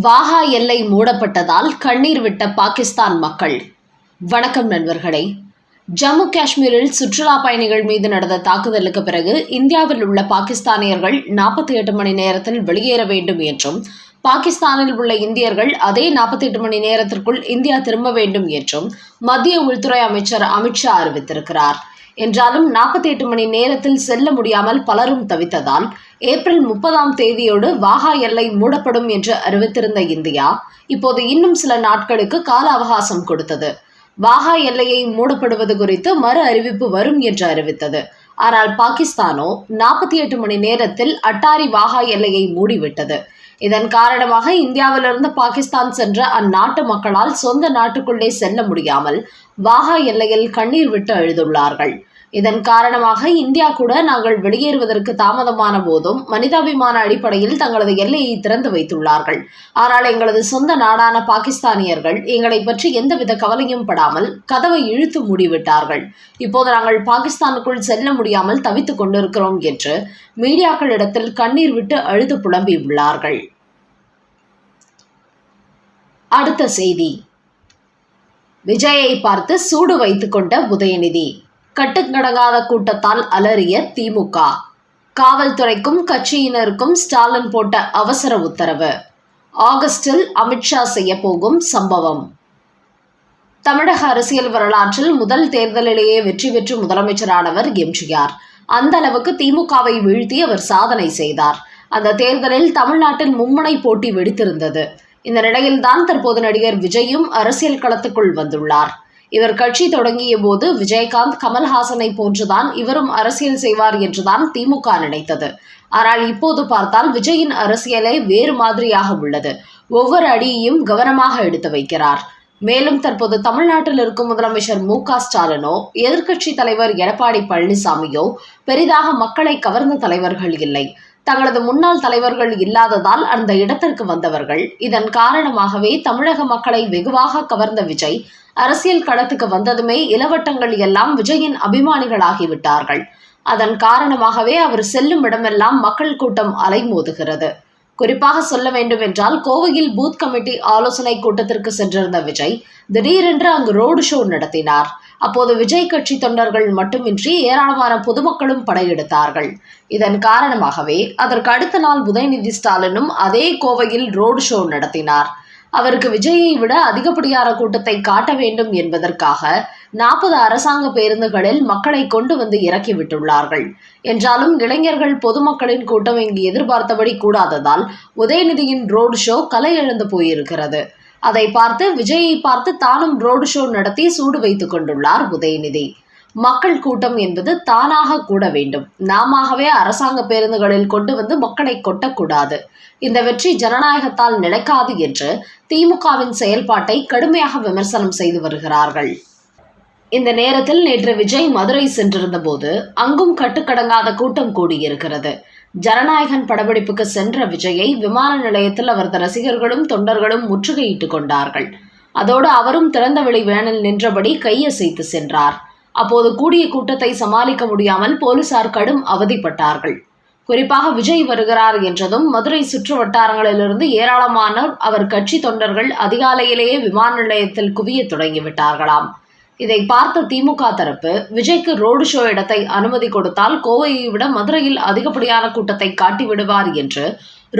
வாகா எல்லை மூடப்பட்டதால் கண்ணீர் விட்ட பாகிஸ்தான் மக்கள். வணக்கம் நண்பர்களே. ஜம்மு காஷ்மீரில் சுற்றுலா பயணிகள் மீது நடந்த தாக்குதலுக்கு பிறகு இந்தியாவில் உள்ள பாகிஸ்தானியர்கள் நாற்பத்தி எட்டு மணி நேரத்தில் வெளியேற வேண்டும் என்றும் பாகிஸ்தானில் உள்ள இந்தியர்கள் அதே நாற்பத்தி எட்டு மணி நேரத்திற்குள் இந்தியா திரும்ப வேண்டும் என்றும் மத்திய உள்துறை அமைச்சர் அமித்ஷா அறிவித்திருக்கிறார். என்றாலும் நாற்பத்தி எட்டு மணி நேரத்தில் செல்ல முடியாமல் பலரும் தவித்ததால் ஏப்ரல் முப்பதாம் தேதியோடு வாகா எல்லை மூடப்படும் என்று அறிவித்திருந்த இந்தியா இப்போது இன்னும் சில நாட்களுக்கு கால அவகாசம் கொடுத்தது. வாகா எல்லையை மூடப்படுவது குறித்து மறு அறிவிப்பு வரும் என்று அறிவித்தது. ஆனால் பாகிஸ்தானோ நாற்பத்தி எட்டு மணி நேரத்தில் அட்டாரி வாகா எல்லையை மூடிவிட்டது. இதன் காரணமாக இந்தியாவிலிருந்து பாகிஸ்தான் சென்ற அந்நாட்டு மக்களால் சொந்த நாட்டுக்குள்ளே செல்ல முடியாமல் வாகா எல்லையில் கண்ணீர் விட்டு அழுதுள்ளார்கள். இதன் காரணமாக இந்தியா கூட நாங்கள் வெளியேறுவதற்கு தாமதமான போதும் மனிதாபிமான அடிப்படையில் தங்களது எல்லையை திறந்து வைத்துள்ளார்கள். ஆனால் எங்களது சொந்த நாடான பாகிஸ்தானியர்கள் எங்களை பற்றி எந்தவித கவலையும் படாமல் கதவை இழுத்து மூடிவிட்டார்கள். இப்போது நாங்கள் பாகிஸ்தானுக்குள் செல்ல முடியாமல் தவித்துக் கொண்டிருக்கிறோம் என்று மீடியாக்களிடத்தில் கண்ணீர் விட்டு அழுது புலம்பியுள்ளார்கள். அடுத்த செய்தி. விஜயை பார்த்து சூடு வைத்துக்கொண்ட உதயநிதி. கட்டுக்கடங்காத கூட்டத்தால் அலறிய திமுக. காவல்துறைக்கும் கட்சியினருக்கும் ஸ்டாலின் போட்ட அவசர உத்தரவு. ஆகஸ்டில் அமித்ஷா செய்ய போகும் சம்பவம். தமிழக அரசியல் வரலாற்றில் முதல் தேர்தலிலேயே வெற்றி பெற்று முதலமைச்சரானவர் எம்ஜிஆர். அந்த அளவுக்கு திமுகவை வீழ்த்தி அவர் சாதனை செய்தார். அந்த தேர்தலில் தமிழ்நாட்டில் மும்முனை போட்டி வெடித்திருந்தது. இந்த நிலையில்தான் தற்போது நடிகர் விஜயும் அரசியல் களத்துக்குள் வந்துள்ளார். இவர் கட்சி தொடங்கிய போது விஜயகாந்த் கமல்ஹாசனை போன்றுதான் இவரும் அரசியல் செய்வார் என்றுதான் திமுக நினைத்தது. ஆனால் இப்போது பார்த்தால் விஜயின் அரசியலே வேறு மாதிரியாக உள்ளது. ஒவ்வொரு அடியையும் கவனமாக எடுத்து வைக்கிறார். மேலும் தற்போது தமிழ்நாட்டில் இருக்கும் முதலமைச்சர் மு க ஸ்டாலினோ எதிர்க்கட்சி தலைவர் எடப்பாடி பழனிசாமியோ பெரிதாக மக்களை கவர்ந்த தலைவர்கள் இல்லை. தங்களது முன்னாள் தலைவர்கள் இல்லாததால் அந்த இடத்திற்கு வந்தவர்கள். இதன் காரணமாகவே தமிழக மக்களை வெகுவாக கவர்ந்த விஜய் அரசியல் களத்துக்கு வந்ததுமே இளவட்டங்கள் எல்லாம் விஜயின் அபிமானிகளாகிவிட்டார்கள். அதன் காரணமாகவே அவர் செல்லும் இடமெல்லாம் மக்கள் கூட்டம் அலைமோதுகிறது. குறிப்பாக சொல்ல வேண்டும் என்றால் கோவையில் பூத் கமிட்டி ஆலோசனை கூட்டத்திற்கு சென்றிருந்த விஜய் திடீரென்று அங்கு ரோடு ஷோ நடத்தினார். அப்போது விஜய் கட்சி தொண்டர்கள் மட்டுமின்றி ஏராளமான பொதுமக்களும் படையெடுத்தார்கள். இதன் காரணமாகவே அதற்கு அடுத்த நாள் உதயநிதி ஸ்டாலினும் அதே கோவையில் ரோடு ஷோ நடத்தினார். அவருக்கு விஜயை விட அதிகப்படியான கூட்டத்தை காட்ட வேண்டும் என்பதற்காக நாற்பது அரசாங்க பேருந்துகளில் மக்களை கொண்டு வந்து இறக்கி விட்டுள்ளார்கள். என்றாலும் இளைஞர்கள் பொதுமக்களின் கூட்டம் இங்கு எதிர்பார்த்தபடி கூடாததால் உதயநிதியின் ரோடு ஷோ கலை எழுந்து போயிருக்கிறது. அதை பார்த்து விஜயை பார்த்து தானும் ரோடு ஷோ நடத்தி சூடு வைத்துக் கொண்டுள்ளார் உதயநிதி. மக்கள் கூட்டம் என்பது தானாக கூட வேண்டும். நாமவே அரசாங்க பேருந்துகளில் கொண்டு வந்து மக்களை கொட்டக்கூடாது. இந்த வெற்றி ஜனநாயகத்தால் நிலைக்காது என்று திமுகவின் செயல்பாட்டை கடுமையாக விமர்சனம் செய்து வருகிறார்கள். இந்த நேரத்தில் நேற்று விஜய் மதுரை சென்றிருந்த போது அங்கும் கட்டுக்கடங்காத கூட்டம் கூடியிருக்கிறது. ஜனநாயகன் படப்பிடிப்புக்கு சென்ற விஜயை விமான நிலையத்தில் அவரது ரசிகர்களும் தொண்டர்களும் முற்றுகையிட்டுக் கொண்டார்கள். அதோடு அவரும் திறந்தவெளி வேனில் நின்றபடி கையசைத்து சென்றார். அப்போது கூடிய கூட்டத்தை சமாளிக்க முடியாமல் போலீசார் கடும் அவதிப்பட்டார்கள். குறிப்பாக விஜய் வருகிறார் என்றதும் மதுரை சுற்று வட்டாரங்களிலிருந்து ஏராளமானோர் அவர் கட்சி தொண்டர்கள் அதிகாலையிலேயே விமான நிலையத்தில் குவிய தொடங்கிவிட்டார்களாம். இதை பார்த்த திமுக தரப்பு விஜய்க்கு ரோடு ஷோ இடத்தை அனுமதி கொடுத்தால் கோவையை விட மதுரையில் அதிகப்படியான கூட்டத்தை காட்டிவிடுவார் என்று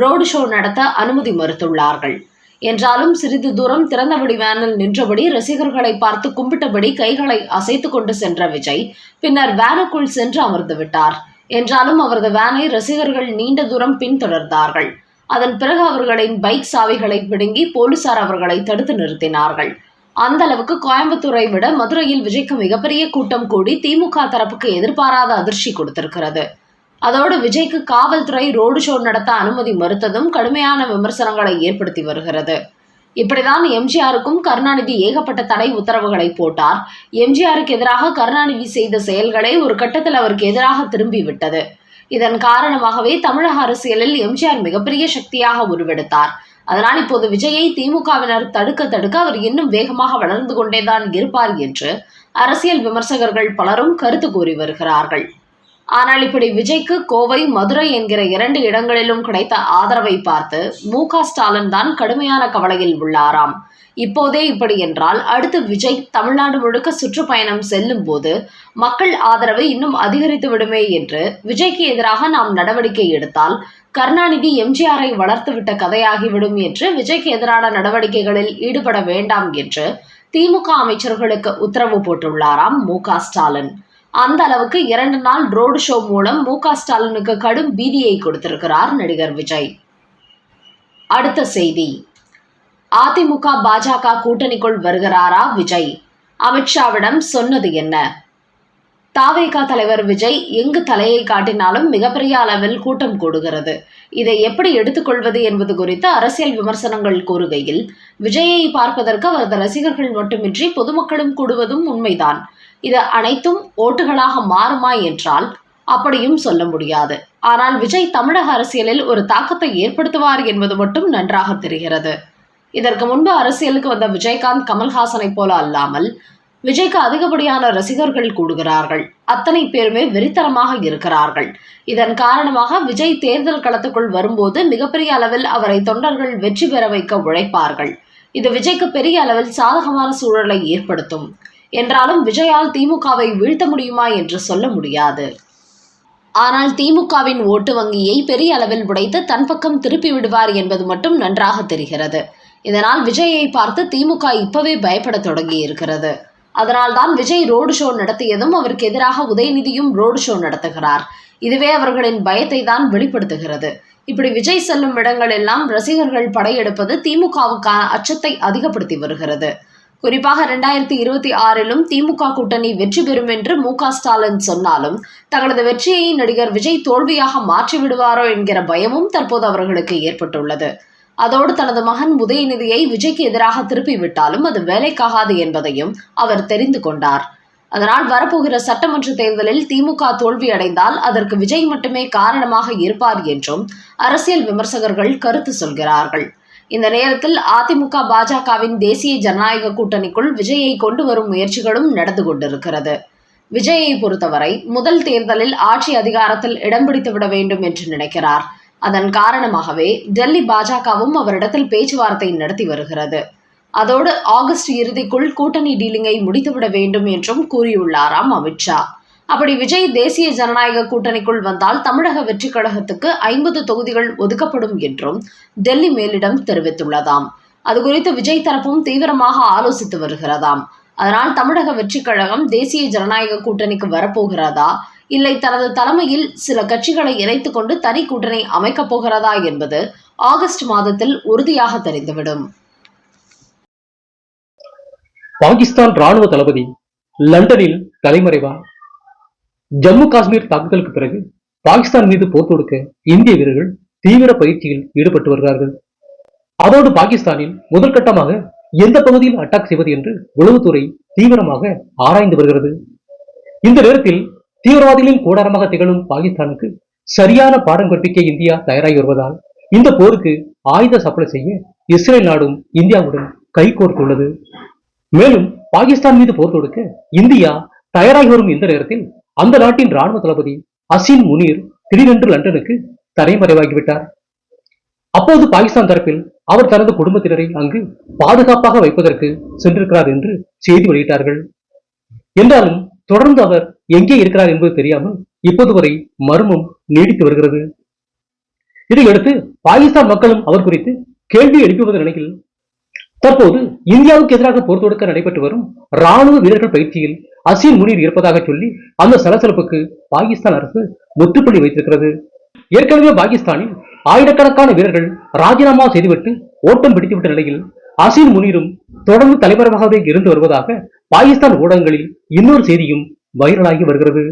ரோடு ஷோ நடத்த அனுமதி மறுத்துள்ளார்கள். என்றாலும் சிறிது தூரம் திறந்தபடி வேனில் நின்றபடி ரசிகர்களை பார்த்து கும்பிட்டபடி கைகளை அசைத்து கொண்டு சென்ற விஜய் பின்னர் வேனுக்குள் சென்று அமர்ந்து விட்டார். என்றாலும் அவரது வேனை ரசிகர்கள் நீண்ட தூரம் பின்தொடர்ந்தார்கள். அதன் பிறகு அவர்களின் பைக் சாவிகளை பிடுங்கி போலீசார் அவர்களை தடுத்து நிறுத்தினார்கள். அந்த அளவுக்கு கோயம்புத்தூரை விட மதுரையில் விஜய்க்கு மிகப்பெரிய கூட்டம் கூடி திமுக தரப்புக்கு எதிர்பாராத அதிர்ச்சி கொடுத்திருக்கிறது. அதோடு விஜய்க்கு காவல்துறை ரோடு ஷோ நடத்த அனுமதி மறுத்ததும் கடுமையான விமர்சனங்களை ஏற்படுத்தி வருகிறது. இப்படிதான் எம்ஜிஆருக்கும் கருணாநிதி ஏகப்பட்ட தடை உத்தரவுகளை போட்டார். எம்ஜிஆருக்கு எதிராக கருணாநிதி செய்த செயல்களை ஒரு கட்டத்தில் அவருக்கு எதிராக திரும்பி விட்டது. இதன் காரணமாகவே தமிழக அரசியலில் எம்ஜிஆர் மிகப்பெரிய சக்தியாக உருவெடுத்தார். அதனால் இப்போது விஜயை திமுகவினர் தடுக்க தடுக்க அவர் இன்னும் வேகமாக வளர்ந்து கொண்டேதான் இருப்பார் என்று அரசியல் விமர்சகர்கள் பலரும் கருத்து கூறி வருகிறார்கள். ஆனால் இப்படி விஜய்க்கு கோவை மதுரை என்கிற இரண்டு இடங்களிலும் கிடைத்த ஆதரவை பார்த்து மு ஸ்டாலின் தான் கடுமையான கவலையில் உள்ளாராம். இப்போதே இப்படி என்றால் அடுத்து விஜய் தமிழ்நாடு முழுக்க சுற்றுப்பயணம் செல்லும் போது மக்கள் ஆதரவு இன்னும் அதிகரித்து விடுமே என்று விஜய்க்கு எதிராக நாம் நடவடிக்கை எடுத்தால் கருணாநிதி எம்ஜிஆரை வளர்த்துவிட்ட கதையாகிவிடும் என்று விஜய்க்கு எதிரான நடவடிக்கைகளில் ஈடுபட வேண்டாம் என்று திமுக அமைச்சர்களுக்கு உத்தரவு போட்டுள்ளாராம் மு ஸ்டாலின். அந்த அளவுக்கு இரண்டு நாள் ரோடு ஷோ மூலம் மு ஸ்டாலினுக்கு கடும் பீதியை கொடுத்திருக்கிறார் நடிகர் விஜய். அடுத்த செய்தி. அதிமுக பாஜக கூட்டணிக்குள் வருகிறாரா விஜய்? அமித்ஷாவிடம் சொன்னது என்ன? தாவேகா தலைவர் விஜய் எங்கு தலையை காட்டினாலும் மிகப்பெரிய அளவில் கூட்டம் கூடுகிறது. இதை எப்படி எடுத்துக்கொள்வது என்பது குறித்து அரசியல் விமர்சனங்கள் கூறுகையில் விஜயை பார்ப்பதற்கு அவரது ரசிகர்கள் மட்டுமின்றி பொதுமக்களும் கூடுவதும் உண்மைதான். இது அனைத்தும் ஓட்டுகளாக மாறுமா என்றால் அப்படியும் சொல்ல முடியாது. ஆனால் விஜய் தமிழக அரசியலில் ஒரு தாக்கத்தை ஏற்படுத்துவார் என்பது மட்டும் நன்றாக தெரிகிறது. இதற்கு முன்பு அரசியலுக்கு வந்த விஜயகாந்த் கமல்ஹாசனை போல அல்லாமல் விஜய்க்கு அதிகப்படியான ரசிகர்கள் கூடுகிறார்கள். அத்தனை பேருமே வெறித்தனமாக இருக்கிறார்கள். இதன் காரணமாக விஜய் தேர்தல் களத்துக்குள் வரும்போது மிகப்பெரிய அளவில் அவரை தொண்டர்கள் வெற்றி பெற வைக்க உழைப்பார்கள். இது விஜய்க்கு பெரிய அளவில் சாதகமான சூழலை ஏற்படுத்தும். என்றாலும் விஜயால் திமுகவை வீழ்த்த முடியுமா என்று சொல்ல முடியாது. ஆனால் திமுகவின் ஓட்டு வங்கியை பெரிய அளவில் உடைத்து தன் பக்கம் திருப்பி விடுவார் என்பது மட்டும் நன்றாக தெரிகிறது. இதனால் விஜயை பார்த்து திமுக இப்பவே பயப்பட தொடங்கி இருக்கிறது. அதனால்தான் விஜய் ரோடு ஷோ நடத்தியதும் அவருக்கு எதிராக உதயநிதியும் ரோடு ஷோ நடத்துகிறார். இதுவே அவர்களின் பயத்தை தான் வெளிப்படுத்துகிறது. இப்படி விஜய் செல்லும் இடங்கள் எல்லாம் ரசிகர்கள் படையெடுப்பது திமுகவுக்கான அச்சத்தை அதிகப்படுத்தி வருகிறது. குறிப்பாக இரண்டாயிரத்தி இருபத்தி ஆறிலும் திமுக கூட்டணி வெற்றி பெறும் என்று மு ஸ்டாலின் சொன்னாலும் தங்களது வெற்றியை நடிகர் விஜய் தோல்வியாக மாற்றிவிடுவாரோ என்கிற பயமும் தற்போது அவர்களுக்கு ஏற்பட்டுள்ளது. அதோடு தனது மகன் உதயநிதியை விஜய்க்கு எதிராக திருப்பி விட்டாலும் அது வேலைக்காகாது என்பதையும் அவர் தெரிந்து கொண்டார். அதனால் வரப்போகிற சட்டமன்ற தேர்தலில் திமுக தோல்வி அடைந்தால் அதற்கு விஜய் மட்டுமே காரணமாக இருப்பார் என்றும் அரசியல் விமர்சகர்கள் கருத்து சொல்கிறார்கள். இந்த நேரத்தில் அதிமுக பாஜகவின் தேசிய ஜனநாயக கூட்டணிக்குள் விஜயை கொண்டு வரும் முயற்சிகளும் நடந்து கொண்டிருக்கிறது. விஜயை பொறுத்தவரை முதல் தேர்தலில் ஆட்சி அதிகாரத்தில் இடம் பிடித்து விட வேண்டும் என்று நினைக்கிறார். அதன் காரணமாகவே டெல்லி பாஜகவும் அவரிடத்தில் பேச்சுவார்த்தை நடத்தி வருகிறது. அதோடு ஆகஸ்ட் இறுதிக்குள் கூட்டணி டீலிங்கை முடித்துவிட வேண்டும் என்றும் கூறியுள்ளாராம் அமித்ஷா அப்படி விஜய் தேசிய ஜனநாயக கூட்டணிக்குள் வந்தால் தமிழக வெற்றி கழகத்துக்கு ஐம்பது தொகுதிகள் ஒதுக்கப்படும் என்றும் டெல்லி மேலிடம் தெரிவித்துள்ளதாம். அது குறித்து விஜய் தரப்பும் தீவிரமாக ஆலோசித்து வருகிறதாம். அதனால் தமிழக வெற்றி கழகம் தேசிய ஜனநாயக கூட்டணிக்கு வரப்போகிறதா? இல்லை தனது தலைமையில் சில கட்சிகளை இணைத்துக் கொண்டு தனி கூட்டணி அமைக்கப் போகிறதா என்பது ஆகஸ்ட் மாதத்தில் உறுதியாக தெரிந்துவிடும். பாகிஸ்தான் ராணுவ தளபதி லண்டனில் தலைமறைவா ஜம்மு காஷ்மீர் தாக்குதலுக்கு பிறகு பாகிஸ்தான் மீது போர் தொடுக்க இந்திய வீரர்கள் தீவிர பயிற்சியில் ஈடுபட்டு வருகிறார்கள். அதோடு பாகிஸ்தானில் முதற்கட்டமாக எந்த பகுதியில் அட்டாக் செய்வது என்று உளவுத்துறை தீவிரமாக ஆராய்ந்து வருகிறது. இந்த நேரத்தில் தீவிரவாதிகளின் கூடாரமாக திகழும் பாகிஸ்தானுக்கு சரியான பாடம் கற்பிக்க இந்தியா தயாராகி வருவதால் இந்த போருக்கு ஆயுத சப்ளை செய்ய இஸ்ரேல் நாடும் இந்தியாவுடன் கைகோர்த்துள்ளது. மேலும் பாகிஸ்தான் மீது போர் தொடுக்க இந்தியா தயாராகி வரும் இந்த நேரத்தில் அந்த நாட்டின் ராணுவ தளபதி அசின் முனீர் திடீரென்று லண்டனுக்கு தலைமறைவாகிவிட்டார் அப்போது பாகிஸ்தான் தரப்பில் அவர் தனது குடும்பத்தினரை அங்கு பாதுகாப்பாக வைப்பதற்கு சென்றிருக்கிறார் என்று செய்தி வெளியிட்டார்கள். என்றாலும் தொடர்ந்து அவர் எங்கே இருக்கிறார் என்பது தெரியாமல் இப்போது வரை மர்மம் நீடித்து வருகிறது. இதையடுத்து பாகிஸ்தான் மக்களும் அவர் குறித்து கேள்வி எழுப்புவது நிலையில் தற்போது இந்தியாவுக்கு எதிராக போர் தொடுக்க நடைபெற்று வரும் ராணுவ வீரர்கள் பயிற்சியில் அசீர் முனீர் இருப்பதாக சொல்லி அந்த சலசலப்புக்கு பாகிஸ்தான் அரசு முற்றுப்புள்ளி வைத்திருக்கிறது. ஏற்கனவே பாகிஸ்தானில் ஆயிரக்கணக்கான வீரர்கள் ராஜினாமா செய்துவிட்டு ஓட்டம் பிடித்துவிட்ட நிலையில் அசீர் முனீரும் தொடர்ந்து தலைவராகவே இருந்து வருவதாக பாகிஸ்தான் ஊடகங்களில் இன்னொரு செய்தியும் வைரலாகி வருகிறது.